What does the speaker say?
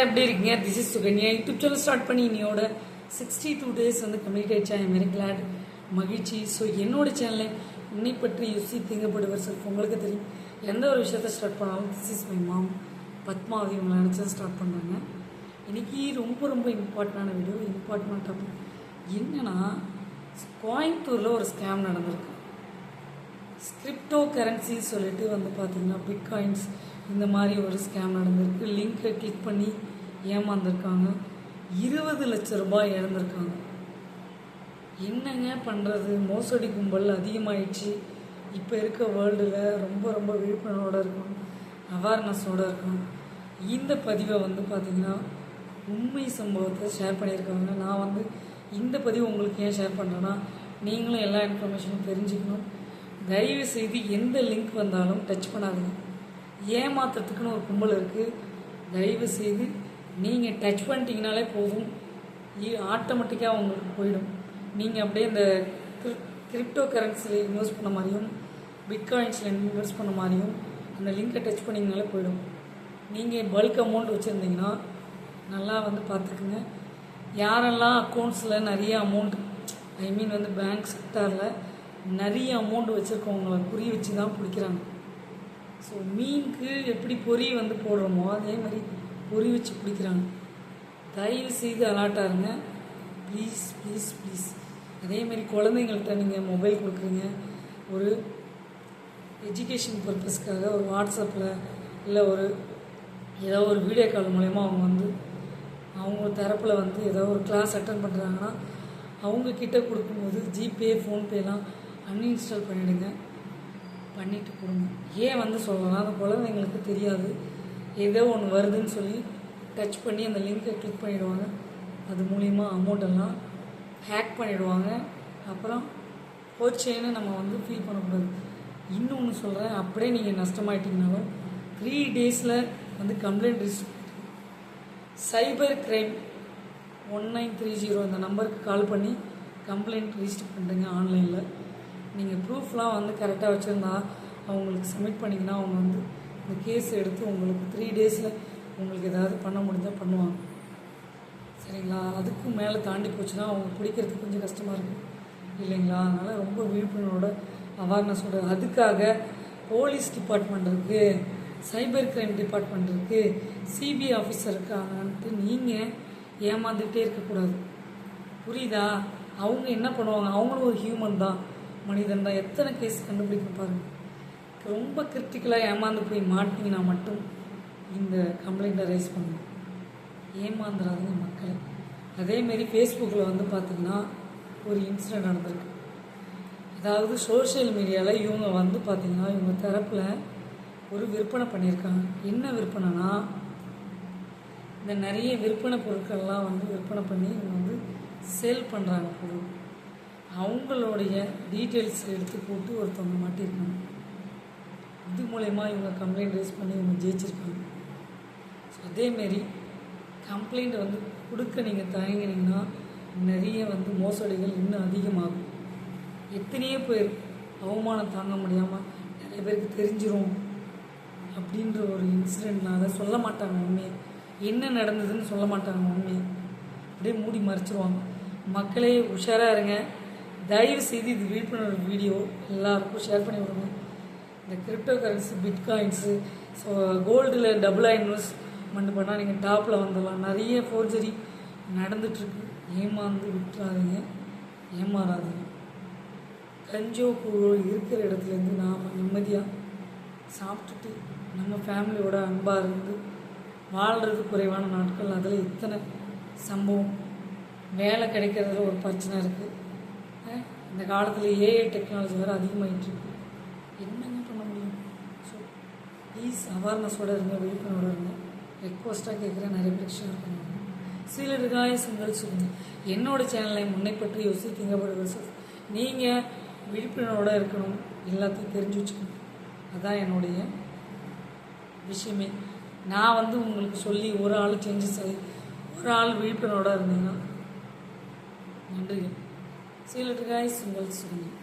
எல்லாரும் எப்படி இருக்கீங்க? This is Sukanya YouTube channel start பண்ணி இன்னையோட சிக்ஸ்டி டூ டேஸ் வந்து கம்ப்ளீட் ஆயிடுச்சு. ஐ வெரி கிளாட் மகிழ்ச்சி. ஸோ என்னோட சேனலில் உன்னை பற்றி யுசி திங்கப்படுவர் சார் உங்களுக்கு தெரியும் எந்த ஒரு விஷயத்த ஸ்டார்ட் பண்ணாலும் this is my mom Padmavathi உங்களை நினச்சது ஸ்டார்ட் பண்ணுறாங்க இன்றைக்கி ரொம்ப ரொம்ப இம்பார்ட்டண்டான வீடியோ இம்பார்ட்டண்டான டாபிக் என்னன்னா கோயம்புத்தூரில் ஒரு ஸ்கேம் நடந்திருக்கு. ஸ்கிரிப்டோ கரன்சின்னு சொல்லிட்டு வந்து பார்த்தீங்கன்னா பிட்காயின்ஸ் இந்த மாதிரி ஒரு ஸ்கேம் நடந்திருக்கு. லிங்கை கிளிக் பண்ணி ஏமாந்துருக்காங்க. இருபது லட்ச ரூபாய் இழந்திருக்காங்க. என்னங்க பண்ணுறது மோசடி கும்பல் அதிகமாகிடுச்சு இப்போ இருக்க வேர்ல்டில் ரொம்ப ரொம்ப விழிப்புணர்வோடு இருக்கணும். அவேர்னஸோடு இருக்கணும். இந்த பதிவை வந்து பார்த்திங்கன்னா உண்மை சம்பவத்தை ஷேர் பண்ணியிருக்காங்க. நான் வந்து இந்த பதிவு உங்களுக்கு ஏன் ஷேர் பண்ணுறேன்னா நீங்களும் எல்லா இன்ஃபர்மேஷனும் தெரிஞ்சுக்கணும். தயவு செய்து எந்த லிங்க் வந்தாலும் டச் பண்ணாதீங்க. ஏமாத்துறதுக்குன்னு ஒரு கும்பல் இருக்குது தயவு செய்து நீங்கள் டச் பண்ணிட்டீங்கனாலே போதும். ஆட்டோமேட்டிக்காக உங்களுக்கு போயிடும். நீங்கள் அப்படியே இந்த கிரிப்டோ கரன்சியில் இன்வெஸ்ட் பண்ண மாதிரியும் பிட்காயின்ஸில் இன்வெஸ்ட் பண்ண மாதிரியும் அந்த லிங்கை டச் பண்ணிங்கனாலே போயிடும். நீங்கள் பல்க் அமௌண்ட் வச்சுருந்தீங்கன்னா நல்லா வந்து பார்த்துக்குங்க. யாரெல்லாம் அக்கௌண்ட்ஸில் நிறைய அமௌண்ட் ஐ மீன் வந்து பேங்க் செக்டாரில் நிறைய அமௌண்ட் வச்சுருக்கவங்கள குறி வச்சு தான் பிடிக்கிறாங்க. ஸோ மீனுக்கு எப்படி பொறி வந்து போடுறோமோ அதே மாதிரி பொறி வச்சு பிடிக்கிறாங்க. தயவு செய்து அலாட்டாக இருங்க. ப்ளீஸ் ப்ளீஸ் ப்ளீஸ் மாதிரி குழந்தைங்கள்ட்ட நீங்கள் மொபைல் கொடுக்குறீங்க. ஒரு எஜுகேஷன் பர்பஸ்க்காக ஒரு வாட்ஸ்அப்பில் இல்லை ஒரு ஏதோ ஒரு வீடியோ கால் மூலயமா அவங்க வந்து அவங்க தரப்பில் வந்து ஏதோ ஒரு கிளாஸ் அட்டன் பண்ணுறாங்கன்னா அவங்கக்கிட்ட கொடுக்கும்போது ஜிபே ஃபோன்பேலாம் அன்இன்ஸ்டால் பண்ணிவிடுங்க பண்ணிட்டு கொடுங்க ஏன் வந்து சொல்லலாம் அந்த குழந்தைங்களுக்கு தெரியாது. ஏதோ ஒன்று வருதுன்னு சொல்லி டச் பண்ணி அந்த லிங்கை கிளிக் பண்ணிவிடுவாங்க அது மூலிமா அமௌண்ட்டெல்லாம் ஹேக் பண்ணிவிடுவாங்க அப்புறம் போச்சேன்னு நம்ம வந்து ஃபீல் பண்ணக்கூடாது. இன்னொன்று சொல்கிறேன் அப்படியே நீங்கள் நஷ்டமாயிட்டீங்கனாலும் த்ரீ டேஸில் வந்து complaint register cyber crime one nine three zero இந்த நம்பருக்கு கால் பண்ணி கம்ப்ளைண்ட் ரிஜிஸ்டர் பண்ணுறேங்க ஆன்லைனில் நீங்கள் ப்ரூஃப்லாம் வந்து கரெக்டாக வச்சுருந்தா அவங்களுக்கு சப்மிட் பண்ணிங்கன்னா அவங்க வந்து இந்த கேஸ் எடுத்து உங்களுக்கு த்ரீ டேஸில் உங்களுக்கு ஏதாவது பண்ண முடிஞ்சால் பண்ணுவாங்க. சரிங்களா? அதுக்கும் மேலே தாண்டி போச்சுன்னா அவங்க பிடிக்கிறதுக்கு கொஞ்சம் கஷ்டமாக இருக்கும் இல்லைங்களா? அதனால் ரொம்ப விழிப்புணர்வோட அவேர்னஸோட அதுக்காக போலீஸ் டிபார்ட்மெண்ட் இருக்குது சைபர் கிரைம் டிபார்ட்மெண்ட் இருக்குது சிபிஐ ஆஃபீஸர் இருக்காங்கன்ட்டு நீங்கள் ஏமாந்துக்கிட்டே இருக்கக்கூடாது. புரியுதா? அவங்க என்ன பண்ணுவாங்க? அவங்களும் ஒரு ஹியூமன் தான். மனிதன் தான். எத்தனை கேஸ் கண்டுபிடிக்க பாருங்க. ரொம்ப கிரிட்டிக்கலாக ஏமாந்து போய் மாட்டிங்கன்னா மட்டும் இந்த கம்ப்ளைண்ட்டை ரைஸ் பண்ணுவோம் ஏமாந்துடாதுங்க மக்களை. அதேமாரி ஃபேஸ்புக்கில் வந்து பார்த்திங்கன்னா ஒரு இன்சிடெண்ட் நடந்திருக்கு. அதாவது சோஷியல் மீடியாவில் இவங்க வந்து பார்த்திங்கன்னா இவங்க தரப்பில் ஒரு விற்பனை பண்ணியிருக்காங்க. என்ன விற்பனைனா இந்த நிறைய விற்பனை பொருட்கள்லாம் வந்து விற்பனை பண்ணி இவங்க வந்து சேல் பண்ணுறாங்க பொருள். அவங்களுடைய டீட்டெயில்ஸ் எடுத்து போட்டு ஒருத்தவங்க மாட்டியிருக்காங்க. இது மூலயமா இவங்க கம்ப்ளைண்ட் ரைஸ் பண்ணி இவங்க ஜெயிச்சிருக்காங்க. ஸோ அதேமாரி கம்ப்ளைண்ட்டை வந்து கொடுக்க நீங்கள் தயங்கினீங்கன்னா நிறைய வந்து மோசடிகள் இன்னும் அதிகமாகும். எத்தனையோ பேர் அவமானம் தாங்க முடியாமல் நிறைய பேருக்கு தெரிஞ்சிரும் அப்படின்ற ஒரு இன்சிடெண்ட்னால சொல்ல மாட்டாங்க உண்மையை. என்ன நடந்ததுன்னு சொல்ல மாட்டாங்க உண்மையை. அப்படியே மூடி மறைச்சிருவாங்க. மக்களே உஷாராக இருங்க. தயவு செய்து இது விழிப்புணர்வு வீடியோ எல்லாருக்கும் ஷேர் பண்ணி விடுங்க இந்த கிரிப்டோ கரன்சி பிட்காயின்ஸு ஸோ கோல்டில் டபுளாக இன்வெஸ்ட்மெண்ட் பண்ணால் நீங்கள் டாப்பில் வந்துடலாம். நிறைய ஃபோர்ஜரி நடந்துட்டுருக்கு. ஏமாந்து விட்டுறாதீங்க. ஏமாறாதீங்க. கஞ்சோ கூழோ இருக்கிற இடத்துலேருந்து நாம் நிம்மதியாக சாப்பிட்டுட்டு நம்ம ஃபேமிலியோட அன்பாக இருந்து வாழ்கிறது குறைவான நாட்கள். அதில் இத்தனை சம்பவம். வேலை கிடைக்கிறதுல ஒரு பிரச்சனை இருக்குது இந்த காலத்தில் ஏஐ டெக்னாலஜி வேறு அதிகமாகிட்டு என்னங்க பண்ண முடியும்? ஸோ ப்ளீஸ் அவேர்னஸோடு இருங்க விழிப்புணர்வோட இருங்க. ரெக்வஸ்ட்டாக கேட்குறேன் நிறைய பேர் ஷேர் பண்ணுவாங்க. சிலருக்காய சுங்கள் சொல்லுங்க. என்னோடய சேனலை முன்னை பற்றி யோசி சார் நீங்கள் விழிப்புணர்வோடு இருக்கணும் எல்லாத்தையும் தெரிஞ்சு வச்சுக்கணும். அதுதான் என்னுடைய விஷயமே. நான் வந்து உங்களுக்கு சொல்லி ஒரு ஆள் சேஞ்சஸ் ஆகி ஒரு ஆள் விழிப்புணர்வோடு இருந்தீங்கன்னா நன்றிகள் See you later guys. Well, soon.